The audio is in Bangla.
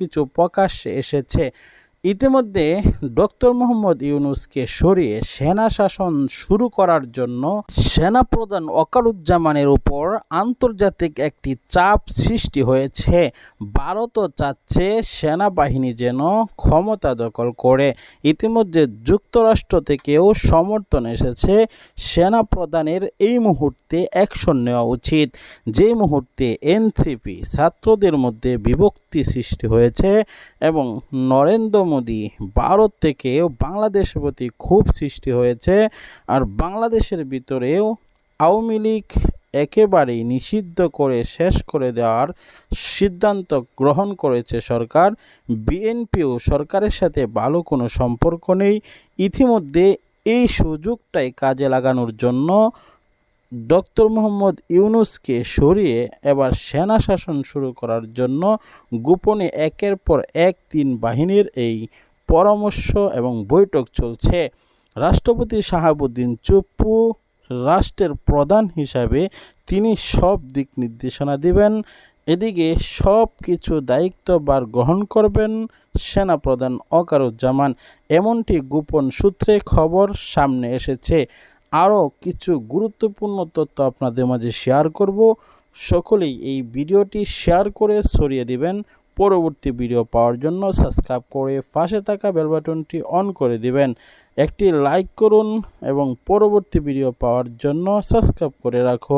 কিছু প্রকাশ্যে এসেছে। ইতিমধ্যে ডক্টর মোহাম্মদ ইউনুসকে সরিয়ে সেনা শাসন শুরু করার জন্য সেনাপ্রধান ওকারুজ্জামানের উপর আন্তর্জাতিক একটি চাপ সৃষ্টি হয়েছে। ভারতও চাচ্ছে সেনাবাহিনী যেন ক্ষমতা দখল করে। ইতিমধ্যে যুক্তরাষ্ট্র থেকেও সমর্থন এসেছে সেনাপ্রধানের এই মুহূর্তে অ্যাকশন নেওয়া উচিত। যে মুহূর্তে এনসিপি ছাত্রদের মধ্যে বিভক্তি সৃষ্টি হয়েছে এবং নরেন্দ্র মোদী ভারত থেকেও বাংলাদেশের প্রতি খুব সৃষ্টি হয়েছে, আর বাংলাদেশের ভিতরেও আওয়ামী লীগ একেবারেই নিষিদ্ধ করে শেষ করে দেওয়ার সিদ্ধান্ত গ্রহণ করেছে সরকার। বিএনপিও সরকারের সাথে ভালো কোনো সম্পর্ক নেই। ইতিমধ্যে এই সুযোগটাই কাজে লাগানোর জন্য ডক্টর মোহাম্মদ ইউনুসকে সরিয়ে এবার সেনা শাসন শুরু করার জন্য গোপনে একের পর এক তিন বাহিনীর এই পরামর্শ এবং বৈঠক চলছে। রাষ্ট্রপতি শাহাবুদ্দিন চুপ্পু রাষ্ট্রের প্রধান হিসাবে তিনি সব দিক নির্দেশনা দিবেন, এদিকে সব কিছু দায়িত্বভার গ্রহণ করবেন সেনাপ্রধান অকারুজ্জামান। এমনটি গোপন সূত্রে খবর সামনে এসেছে। আরও কিছু গুরুত্বপূর্ণ তথ্য আপনাদের মাঝে শেয়ার করব। সকলেই এই ভিডিওটি শেয়ার করে ছড়িয়ে দিবেন। পরবর্তী ভিডিও পাওয়ার জন্য সাবস্ক্রাইব করে পাশে থাকা বেল বাটনটি অন করে দিবেন। একটি লাইক করুন এবং পরবর্তী ভিডিও পাওয়ার জন্য সাবস্ক্রাইব করে রাখুন।